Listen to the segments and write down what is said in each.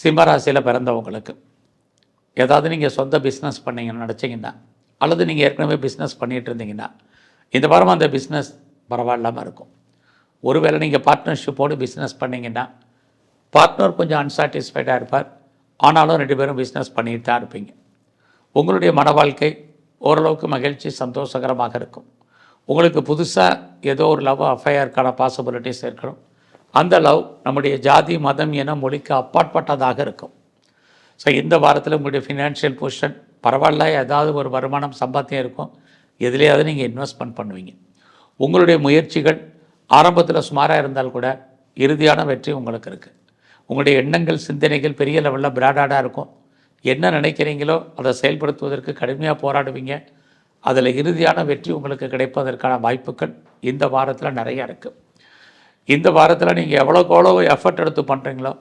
சிம்மராசியில் பிறந்தவங்களுக்கு. ஏதாவது நீங்கள் சொந்த பிஸ்னஸ் பண்ணீங்கன்னு நினச்சிங்கன்னா அல்லது நீங்கள் ஏற்கனவே பிஸ்னஸ் பண்ணிகிட்டு இருந்தீங்கன்னா இந்த வாரம் அந்த பிஸ்னஸ் பரவாயில்லாமல் இருக்கும். ஒருவேளை நீங்கள் பார்ட்னர்ஷிப்போடு பிஸ்னஸ் பண்ணிங்கன்னா பார்ட்னர் கொஞ்சம் அன்சாட்டிஸ்ஃபைடாக இருப்பார். ஆனாலும் ரெண்டு பேரும் பிஸ்னஸ் பண்ணிட்டு தான் இருப்பீங்க. உங்களுடைய மன வாழ்க்கை ஓரளவுக்கு மகிழ்ச்சி சந்தோஷகரமாக இருக்கும். உங்களுக்கு புதுசாக ஏதோ ஒரு லவ் அஃபையருக்கான பாசிபிலிட்டிஸ் இருக்கணும் அந்த லவ் நம்முடைய ஜாதி மதம் என மொழிக்கு அப்பாற்பட்டதாக இருக்கும். ஸோ இந்த வாரத்தில் உங்களுடைய ஃபினான்ஷியல் பொசிஷன் பரவாயில்ல. ஏதாவது ஒரு வருமானம் சம்பாத்தியம் இருக்கும். எதுலேயாவது நீங்கள் இன்வெஸ்ட்மெண்ட் பண்ணுவீங்க. உங்களுடைய முயற்சிகள் ஆரம்பத்தில் சுமாராக இருந்தால் கூட இறுதியான வெற்றி உங்களுக்கு இருக்குது உங்களுடைய எண்ணங்கள் சிந்தனைகள் பெரிய லெவலில் பிராடாடாக இருக்கும். என்ன நினைக்கிறீங்களோ அதை செயல்படுத்துவதற்கு கடுமையாக போராடுவீங்க. அதில் இறுதியான வெற்றி உங்களுக்கு கிடைப்பதற்கான வாய்ப்புகள் இந்த வாரத்தில் நிறையா இருக்குது இந்த வாரத்தில் நீங்கள் எவ்வளோக்கு எவ்வளோ எஃபர்ட் எடுத்து பண்ணுறீங்களோ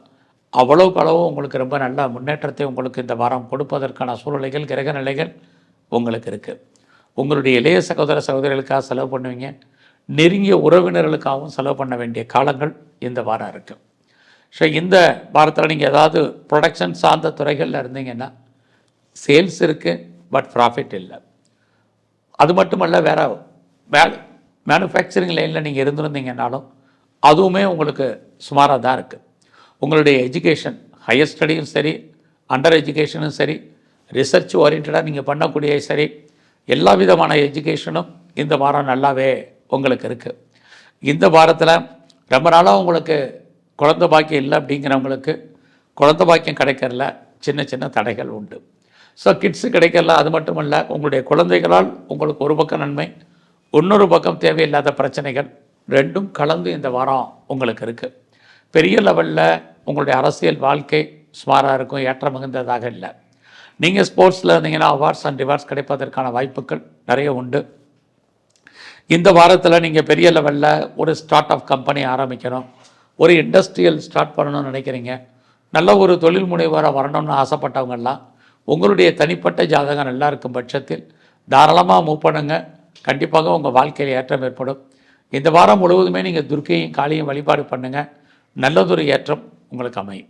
அவ்வளோக்கு அளவு உங்களுக்கு ரொம்ப நல்ல முன்னேற்றத்தை உங்களுக்கு இந்த வாரம் கொடுப்பதற்கான சூழ்நிலைகள் கிரக நிலைகள் உங்களுக்கு இருக்குது உங்களுடைய இளைய சகோதர சகோதரிகளுக்காக செலவு பண்ணுவீங்க. நெருங்கிய உறவினர்களுக்காகவும் செலவு பண்ண வேண்டிய காலங்கள் இந்த வாரம் இருக்குது ஸோ இந்த வாரத்தில் நீங்கள் ஏதாவது ப்ரொடக்ஷன் சார்ந்த துறைகளில் இருந்தீங்கன்னா சேல்ஸ் இருக்குது பட் ப்ராஃபிட் இல்லை. அது மட்டுமல்ல வேறு மே மேனுஃபேக்சரிங் லைனில் நீங்கள் இருந்திருந்தீங்கன்னாலும் அதுவுமே உங்களுக்கு சுமாராக தான் இருக்குது உங்களுடைய எஜுகேஷன் ஹையர் ஸ்டடியும் சரி அண்டர் எஜுகேஷனும் சரி ரிசர்ச் ஓரியன்டாக நீங்கள் பண்ணக்கூடிய சரி எல்லா விதமான எஜுகேஷனும் இந்த வாரம் நல்லாவே உங்களுக்கு இருக்குது இந்த வாரத்தில் ரொம்ப நாளாக உங்களுக்கு குழந்த பாக்கியம் இல்லை அப்படிங்கிறவங்களுக்கு குழந்த பாக்கியம் கிடைக்கிறதுல சின்ன சின்ன தடைகள் உண்டு. ஸோ கிட்ஸு கிடைக்கல அது மட்டும் இல்லை உங்களுடைய குழந்தைகளால் உங்களுக்கு ஒரு பக்கம் நன்மை இன்னொரு பக்கம் தேவையில்லாத பிரச்சனைகள் ரெண்டும் கலந்து இந்த வாரம் உங்களுக்கு இருக்குது பெரிய லெவலில் உங்களுடைய அரசியல் வாழ்க்கை சுமாராக இருக்கும் ஏற்றம் மிகுந்ததாக இல்லை. நீங்கள் ஸ்போர்ட்ஸில் இருந்தீங்கன்னா அவார்ட்ஸ் அண்ட் ரிவார்ட்ஸ் கிடைப்பதற்கான வாய்ப்புகள் நிறைய உண்டு. இந்த வாரத்தில் நீங்கள் பெரிய லெவலில் ஒரு ஸ்டார்ட் அப் கம்பெனி ஆரம்பிக்கணும். ஒரு இண்டஸ்ட்ரியல் ஸ்டார்ட் பண்ணணும்னு நினைக்கிறீங்க. நல்ல ஒரு தொழில் முனைவராக வரணும்னு ஆசைப்பட்டவங்கெல்லாம் உங்களுடைய தனிப்பட்ட ஜாதகம் நல்லா இருக்கும் பட்சத்தில் தாராளமாக மூவ் பண்ணுங்க. கண்டிப்பாக உங்கள் வாழ்க்கையில் ஏற்றம் ஏற்படும். இந்த வாரம் முழுவதுமே நீங்கள் துர்க்கையும் காளியும் வழிபாடு பண்ணுங்கள் நல்லதொரு ஏற்றம் உங்களுக்கு அமையும்.